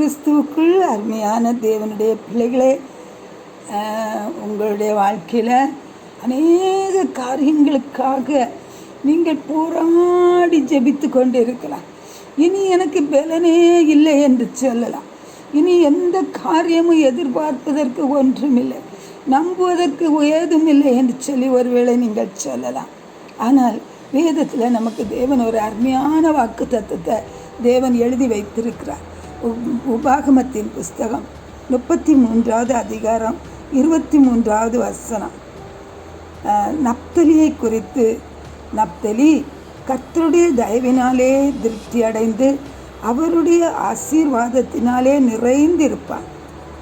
கிறிஸ்துவுக்குள் அருமையான தேவனுடைய பிள்ளைகளே உங்களுடைய வாழ்க்கையில் அநேக காரியங்களுக்காக நீங்கள் போராடி ஜெபித்து கொண்டு இருக்கலாம் இனி எனக்கு பலனே இல்லை என்று சொல்லலாம். இனி எந்த காரியமும் எதிர்பார்ப்பதற்கு ஒன்றுமில்லை. நம்புவதற்கு ஏதுமில்லை என்று சொல்லி ஒருவேளை நீங்கள் சொல்லலாம். ஆனால் வேதத்தில் நமக்கு தேவன் ஒரு அருமையான வாக்கு தத்துவத்தை தேவன் எழுதி வைத்திருக்கிறார். உபாகமத்தின் புஸ்தகம் முப்பத்தி மூன்றாவது அதிகாரம் இருபத்தி மூன்றாவது வசனம் நப்தலியை குறித்து நப்தலி கர்த்தருடைய தயவினாலே திருப்தி அடைந்து அவருடைய ஆசீர்வாதத்தினாலே நிறைந்திருப்பான்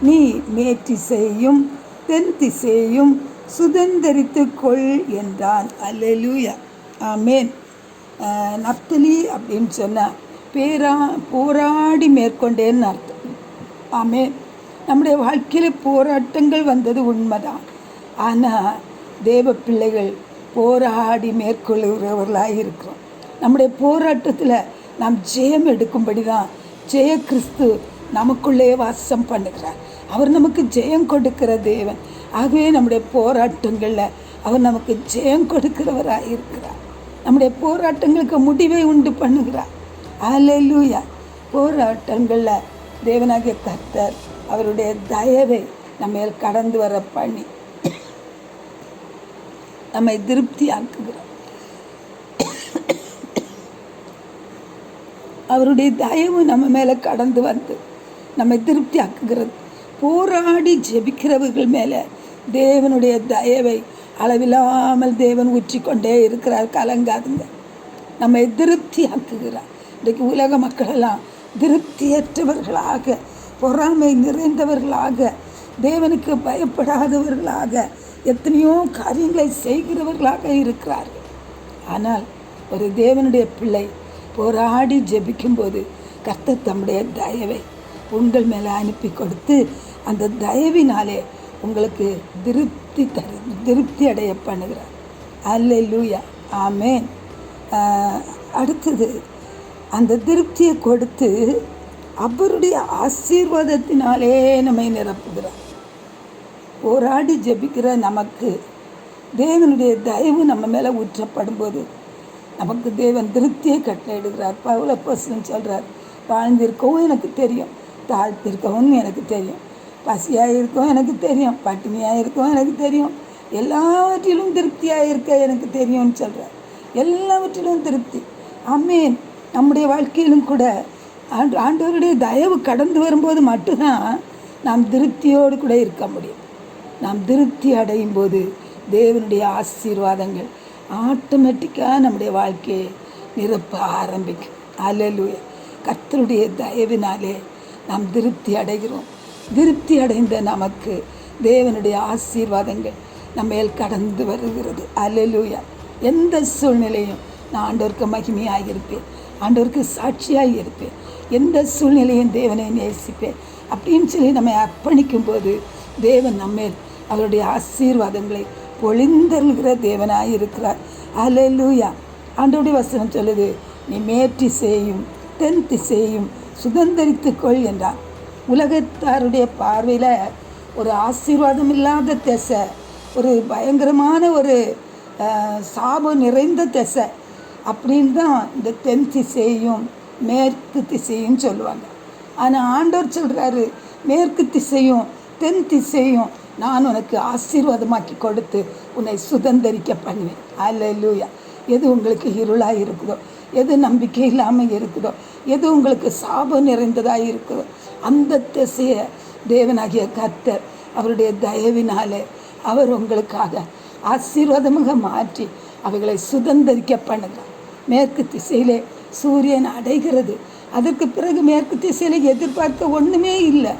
நீ மேற்றிசையும் தென் திசையும் சுதந்திரித்து கொள் என்றான். அல்லேலூயா. ஆமேன். நப்தலி அப்படின்னு சொன்னால் பேரா போராடி மேற்கொண்டேன்னு அர்த்தம். ஆமே நம்முடைய வாழ்க்கையில் போராட்டங்கள் வந்தது உண்மைதான். ஆனால் தேவ பிள்ளைகள் போராடி மேற்கொள்கிறவர்களாக இருக்கிறோம். நம்முடைய போராட்டத்தில் நாம் ஜெயம் எடுக்கும்படி தான் ஜெய கிறிஸ்து நமக்குள்ளே வாசம் பண்ணுகிறார். அவர் நமக்கு ஜெயம் கொடுக்கிற தேவன். ஆகவே நம்முடைய போராட்டங்களில் அவர் நமக்கு ஜெயம் கொடுக்கிறவராக இருக்கிறார். நம்முடைய போராட்டங்களுக்கு முடிவை உண்டு பண்ணுகிறார். அல்லேலூயா போராட்டங்களில் தேவனாகிய கர்த்தர் அவருடைய தயவை நம்ம மேல் கடந்து வர பண்ணி நம்மை திருப்தியாக்குகிறோம் அவருடைய தயவு நம்ம மேலே கடந்து வந்து நம்மை திருப்தி ஆக்குகிறது போராடி ஜெபிக்கிறவர்கள் மேலே தேவனுடைய தயவை அளவில்லாமல் தேவன் ஊற்றிக்கொண்டே இருக்கிறார். கலங்காதுங்க. நம்மை திருப்தி ஆக்குகிறார் இன்றைக்கு உலக மக்களெல்லாம் திருப்தியற்றவர்களாக பொறாமை நிறைந்தவர்களாக தேவனுக்கு பயப்படாதவர்களாக எத்தனையோ காரியங்களை செய்கிறவர்களாக இருக்கிறார்கள். ஆனால் ஒரு தேவனுடைய பிள்ளை போராடி ஜெபிக்கும்போது கர்த்த தம்முடைய தயவை உங்கள் மேலே அனுப்பி கொடுத்து அந்த தயவினாலே உங்களுக்கு திருப்தி தரு திருப்தி அடைய பண்ணுகிறார். அல்லேலூயா. ஆமேன். அடுத்தது அந்த திருப்தியை கொடுத்து அவருடைய ஆசீர்வாதத்தினாலே நம்மை நிரப்புகிறார். போராடி ஜெபிக்கிற நமக்கு தேவனுடைய தயவு நம்ம மேலே ஊற்றப்படும்போது நமக்கு தேவன் திருப்தியை கட்டளையிடுகிறார். பவுல பர்சன் சொல்கிறார் வாழ்ந்திருக்கவும் எனக்கு தெரியும் தாழ்த்திருக்கவும் எனக்கு தெரியும் பசியாக இருக்கவும் எனக்கு தெரியும் பட்டினியாக இருக்கவும் எனக்கு தெரியும் எல்லாவற்றிலும் திருப்தியாக இருக்க எனக்கு தெரியும்னு சொல்கிறார் எல்லாவற்றிலும் திருப்தி. ஆமேன். நம்முடைய வாழ்க்கையிலும் கூட ஆண்டு ஆண்டவருடைய தயவு கடந்து வரும்போது மட்டும்தான் நாம் திருப்தியோடு கூட இருக்க முடியும். நாம் திருப்தி அடையும் போது தேவனுடைய ஆசீர்வாதங்கள் ஆட்டோமேட்டிக்காக நம்முடைய வாழ்க்கையை நிரப்ப ஆரம்பிக்கும். அல்லேலூயா கத்தருடைய தயவினாலே நாம் திருப்தி அடைகிறோம். திருப்தி அடைந்த நமக்கு தேவனுடைய ஆசீர்வாதங்கள் நம்ம மேல் கடந்து வருகிறது. அலலுயா எந்த சூழ்நிலையும் நான் ஆண்டோருக்கு மகிமையாக இருப்பேன் ஆண்டவருக்கு சாட்சியாக இருப்பேன். எந்த சூழ்நிலையும் தேவனை நேசிப்பேன். அப்படின்னு சொல்லி நம்மை அர்ப்பணிக்கும் போது தேவன் நம்மேல் அவருடைய ஆசீர்வாதங்களை பொழிந்தருகிற தேவனாக இருக்கிறார். அலலூயா ஆண்டோடைய வசனம் சொல்லுது நீ மேற்றி செய்யும் தென் திசையும் சுதந்திரித்துக் கொள் உலகத்தாருடைய பார்வையில் ஒரு ஆசீர்வாதம் இல்லாத திசை ஒரு பயங்கரமான ஒரு சாபம் நிறைந்த திசை. அப்படின்னு தான் இந்த தென் திசையும் மேற்கு திசையும் சொல்லுவாங்க. ஆனால் ஆண்டவர் சொல்கிறாரு மேற்கு திசையும் தென் திசையும் நான் உனக்கு ஆசீர்வாதமாக்கி கொடுத்து உன்னை சுதந்தரிக்க பண்ணுவேன். அல்ல லூயா எது உங்களுக்கு இருளாக இருக்குதோ எது நம்பிக்கை இல்லாமல் இருக்குதோ எது உங்களுக்கு சாபம் நிறைந்ததாக இருக்குதோ அந்த திசையை தேவனாகிய கர்த்தர் அவருடைய தயவினாலே அவர் உங்களுக்காக ஆசீர்வாதமாக மாற்றி அவைகளை சுதந்தரிக்க பண்ணுங்கள் மேற்கு திசையிலே சூரியன் அடைகிறது. அதற்கு பிறகு மேற்கு திசையில் எதிர்பார்க்க ஒன்றுமே இல்லை.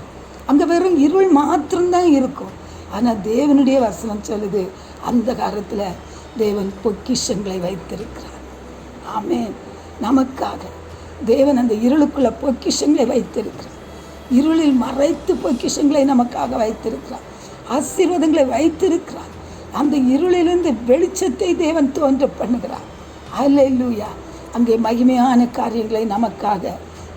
அங்கே வெறும் இருள் மாத்திரம்தான் இருக்கும். ஆனால் தேவனுடைய வசனம் சொல்லுது அந்த காலத்தில் தேவன் பொக்கிஷங்களை வைத்திருக்கிறார். ஆமே நமக்காக தேவன் அந்த இருளுக்குள்ள பொக்கிஷங்களை வைத்திருக்கிறார். இருளில் மறைத்து பொக்கிஷங்களை நமக்காக வைத்திருக்கிறார். ஆசீர்வாதங்களை வைத்திருக்கிறார். அந்த இருளிலிருந்து வெளிச்சத்தை தேவன் தோன்ற பண்ணுகிறார் அல்லூயா அங்கே மகிமையான காரியங்களை நமக்காக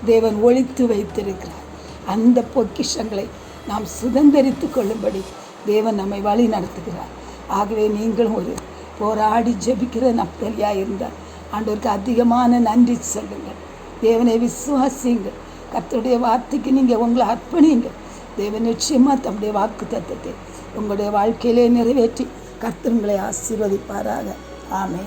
தேவன் ஒழித்து வைத்திருக்கிறார். அந்த பொக்கிஷங்களை நாம் சுதந்திரித்து கொள்ளும்படி தேவன் நம்மை வழி நடத்துகிறார். ஆகவே நீங்களும் ஒரு போராடி ஜெபிக்கிற நப்தலியாக இருந்தால் ஆண்டவருக்கு அதிகமான நன்றி சொல்லுங்கள். தேவனை விசுவாசியுங்கள். கர்த்தருடைய வார்த்தைக்கு நீங்கள் உங்களை அர்ப்பணிங்க தேவன் நிச்சயமாக தம்முடைய வாக்கு தத்தத்தை உங்களுடைய வாழ்க்கையிலே நிறைவேற்றி கர்த்தங்களை ஆசீர்வதிப்பாராக. ஆமே